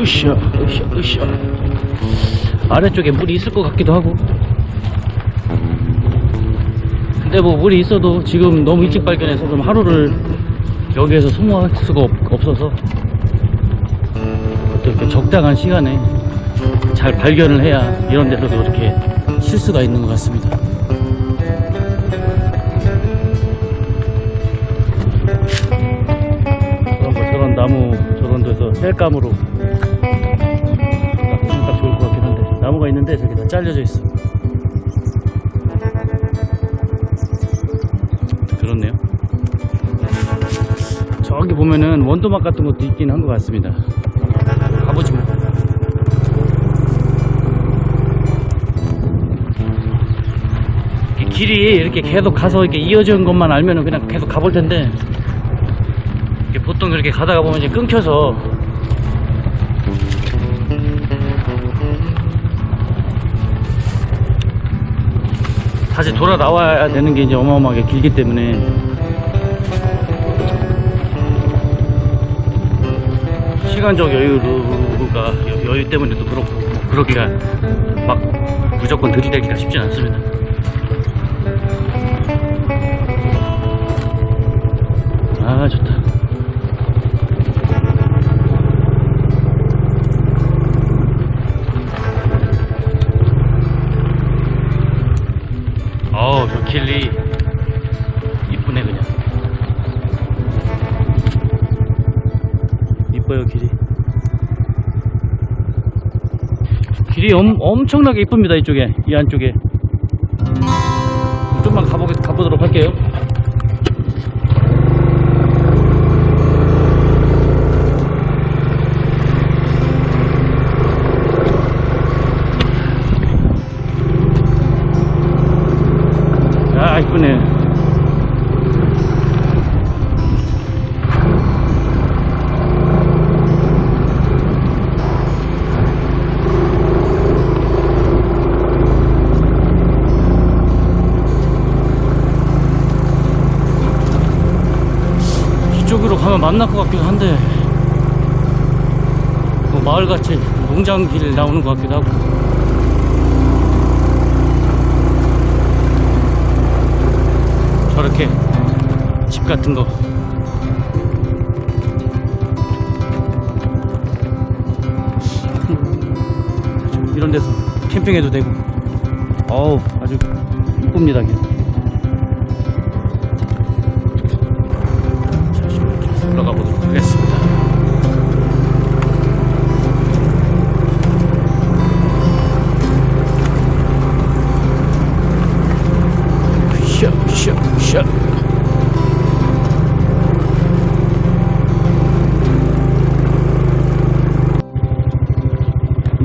으쌰, 으쌰, 으쌰. 아래쪽에 물이 있을 것 같기도 하고. 근데 뭐 물이 있어도 지금 너무 일찍 발견해서 좀 하루를 여기에서 소모할 수가 없, 없어서 또 이렇게 적당한 시간에 잘 발견을 해야 이런 데서도 이렇게 쉴 수가 있는 것 같습니다. 저런 거, 저런 나무 저런 데서 셀감으로 있는데 저기 다 잘려져 있어. 그렇네요. 저기 보면은 원도막 같은 것도 있긴 한 것 같습니다. 가보지 뭐. 이 길이 이렇게 계속 가서 이렇게 이어진 것만 알면은 그냥 계속 가볼 텐데 보통 그렇게 가다가 보면 이제 끊겨서 다시 돌아 나와야 되는 게 이제 어마어마하게 길기 때문에 시간적 여유가 여- 여유 때문에도 그렇고 뭐 그러기가 막 무조건 들이대기가 쉽진 않습니다. 아 좋다. 길이 엄, 엄청나게 이쁩니다 이쪽에 이 안쪽에. 좀만 가보, 가보도록 할게요 만날 것 같기도 한데 뭐 마을같이 농장길 나오는 것 같기도 하고. 저렇게 집 같은 거. 이런 데서 캠핑해도 되고. 어우. 아주 이쁩니다 그냥. 올라가 보도록 하겠습니다.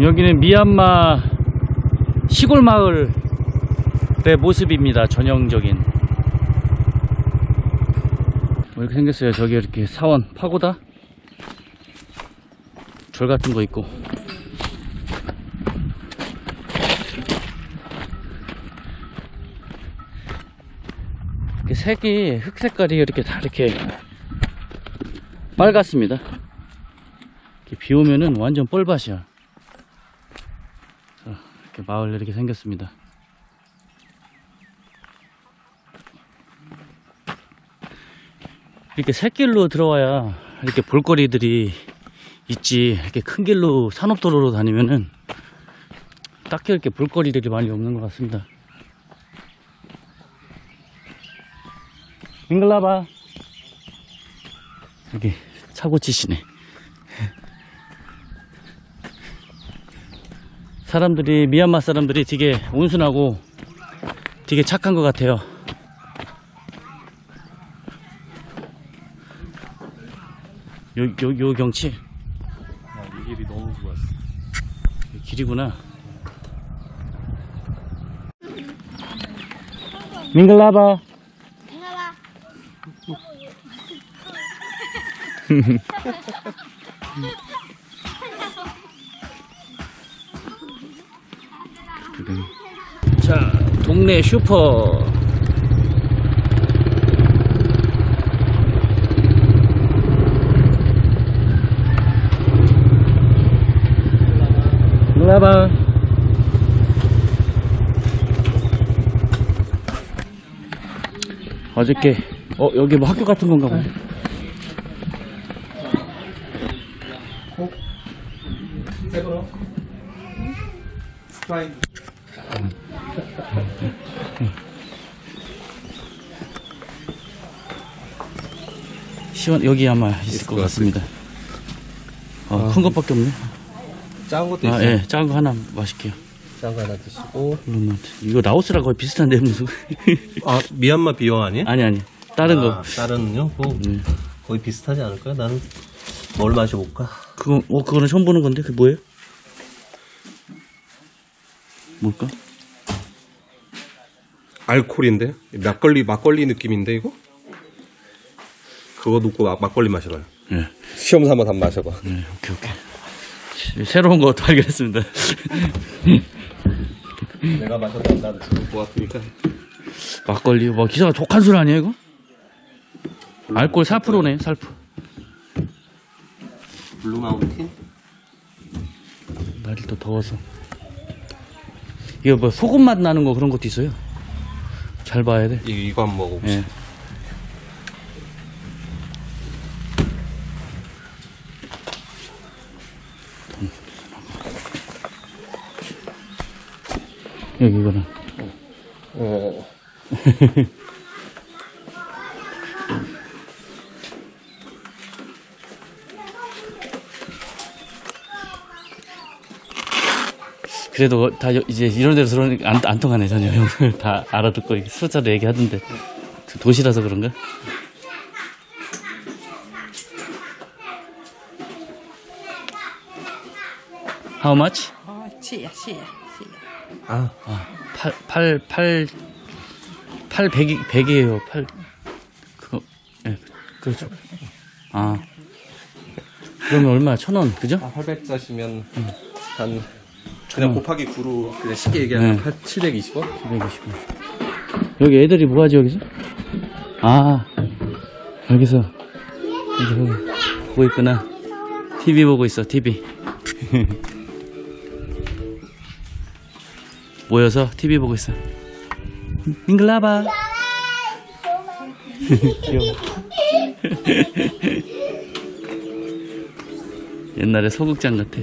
여기는 미얀마 시골 마을의 모습입니다. 전형적인. 뭐 이렇게 생겼어요. 저기 이렇게 사원 파고다 절 같은 거 있고. 이렇게 색이 흙 색깔이 이렇게 다 이렇게 빨갛습니다. 이렇게 비 오면은 완전 뻘밭이야. 자, 이렇게 마을 이렇게 생겼습니다. 이렇게 새길로 들어와야 이렇게 볼거리들이 있지. 이렇게 큰 길로 산업도로로 다니면은 딱히 이렇게 볼거리들이 많이 없는 것 같습니다. 잉글라바 여기 차고 치시네 사람들이 미얀마 사람들이 되게 온순하고 되게 착한 것 같아요 요, 요, 요 경치 아, 이 길이 너무 좋았어. 이 길이구나 밍글라바 자, 동네 슈퍼. 밍글라바. 어저께, 어, 여기 뭐 학교 같은 건가 보네. 시원, 여기 아마 있을 것 같습니다. 어, 큰 것밖에 없네. 작은 것도 아, 예, 작은 거 하나 마실게요. 작은 거 하나 드시고. 그러면 이거 라오스랑 거의 비슷한데 무슨? 아, 미얀마 비어 아니에요? 아니 아니, 다른 아, 거. 다른요? 뭐, 음. 거의 비슷하지 않을까요? 나는 뭘 마셔볼까? 그거, 어, 그거는 처음 보는 건데, 그게 뭐예요? 뭘까? 알콜인데 막걸리 막걸리 느낌인데 이거? 그거 놓고 막, 막걸리 마셔봐요. 예, 시험 삼아 한번 마셔봐. 예, 오케이 오케이. 새로운 거 발견했습니다. 내가 마셨던 나도 좋을 것 같으니까. 막걸리, 뭐 기사가 독한 술 아니야 이거? 알코올 4%네, 4%. 블루 마운틴? 날이 또 더워서. 이거 뭐 소금 맛 나는 거 그런 것도 있어요. 잘 봐야 돼. 이, 이거 한번 먹어보자. 예. 여기 이거는 어. 그래도 다 여- 이제 이런 데로 들어오니까 안, 안 통하네 전혀 형. 다 알아듣고 숫자로 얘기하던데 그 도시라서 그런가? How much? 치야, 치야. 아, 아, 8, 8, 8, 8, 100이, 100이에요. 8, 그거, 예, 그렇죠. 아. 그러면 얼마? 천 원, 그죠? 800 짜시면 한 그냥 곱하기 9로 그냥 쉽게 얘기하면 네. 8, 720원? 720원. 여기 애들이 뭐 하지, 여기서? 아, 여기서, 여기, 여기, 보고 있구나. TV 보고 있어, TV. 모여서 TV 보고 있어. 귀여워. 옛날에 소극장 같아.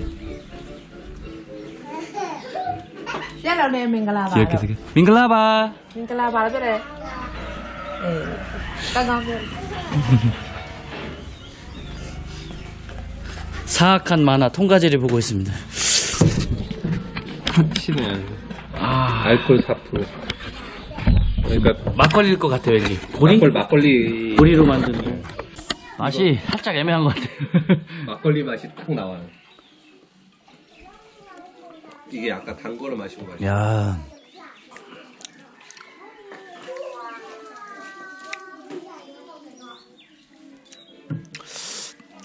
귀엽게. 생겨. Các con kia. 사악한 만화 통과제를 보고 있습니다. 치 네. 알콜 4%. 그러니까 막걸리일 것 같아 왠지. 보리? 막걸리 막걸리 보리로 만든 거. 맛이 살짝 애매한 것 같아. 막걸리 맛이 딱 나와요. 이게 아까 단 거를 마시고 마시. 야.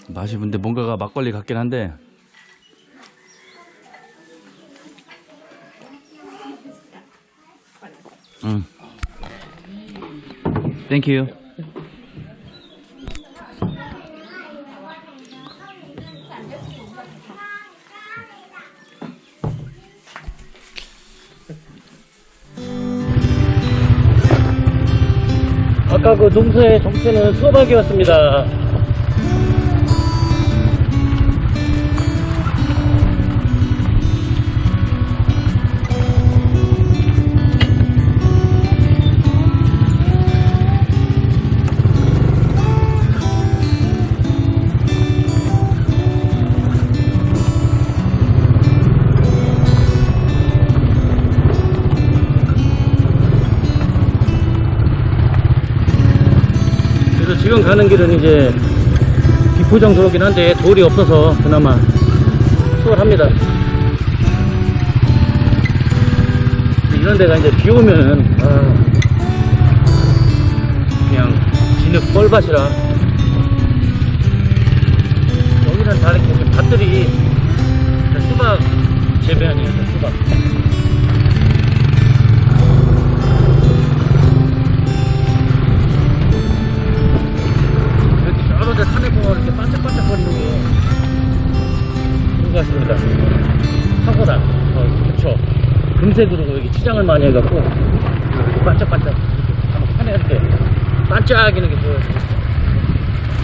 맛이 근데 뭔가가 막걸리 같긴 한데. 음. 땡큐. 아까 그 농사의 정체는 수박이었습니다. 지금 가는 길은 이제 비포장 도로긴 한데 돌이 없어서 그나마 수월합니다. 이런 데가 이제 비 오면은 아, 그냥 진흙 뻘밭이라 여기는 다 이렇게 밭들이 다 수박 다 수박. 금색으로 여기 치장을 많이 해갖고 반짝반짝 한번 하네 이렇게 반짝이는 게 보여요.